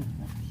movement.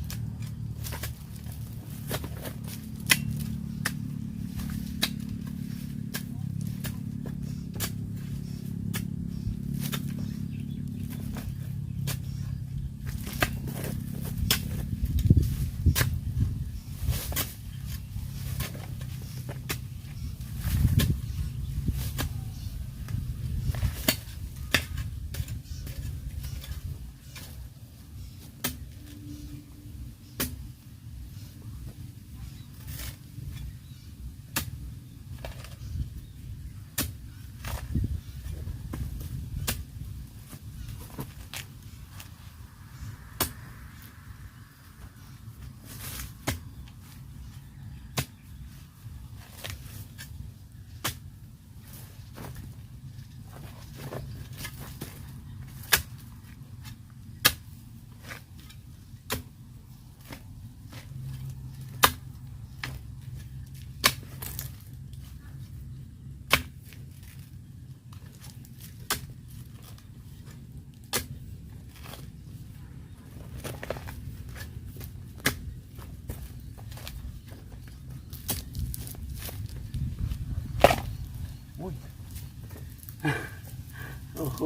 โอ้โห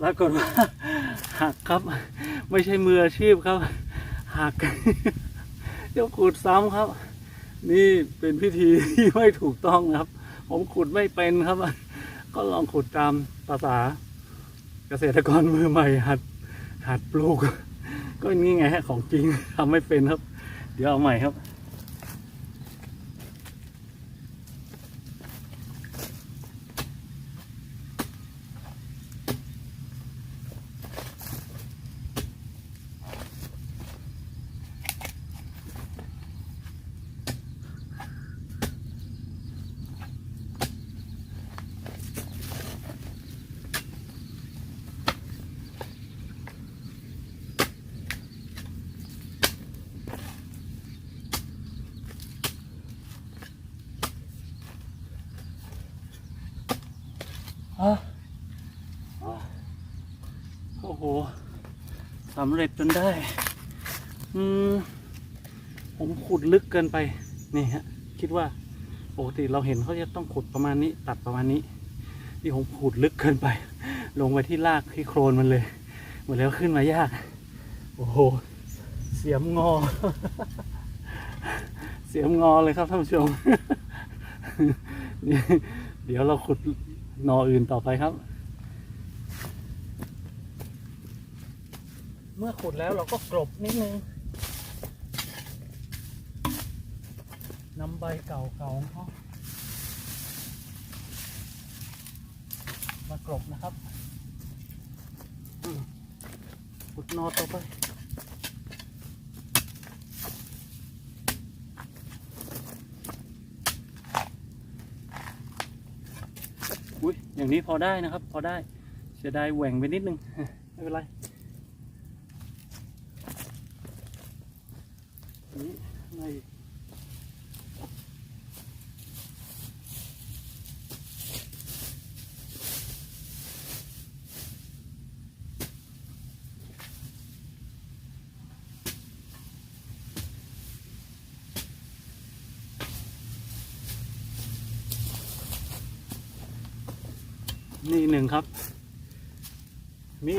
ปรากฏว่าหักครับ ไม่ใช่มืออาชีพครับ หักเดี๋ยวขุดซ้ำครับ นี่เป็นพิธีที่ไม่ถูกต้องครับ ผมขุดไม่เป็นครับ ก็ลองขุดตามภาษา เกษตรกรมือใหม่ หัด หัดปลูก ก็นี่ไงฮะของจริงทำไม่เป็นครับ เดี๋ยวเอาใหม่ครับ โอ้โหสำเร็จจนได้ อืม ผมขุดลึกเกินไป นี่ฮะ คิดว่าปกติเราเห็นเขาจะต้องขุดประมาณนี้ ตัดประมาณนี้ที่ผมขุดลึกเกินไป ลงไปที่รากที่โครนมันเลย หมดแล้วขึ้นมายาก โอ้โห เสียมงอ เสียมงอเลยครับท่านผู้ชม เดี๋ยวเราขุด นออื่นต่อไปครับ เมื่อขุดแล้วเราก็กลบนิดนึงนำใบเก่าๆของเขามากลบนะครับอืมขุดหนอต่อไป อย่างนี้พอได้นะครับ พอได้เสียดายแหว่งไปนิดนึงไม่เป็นไรนี่ไม่ นี่หนึ่งครับ มี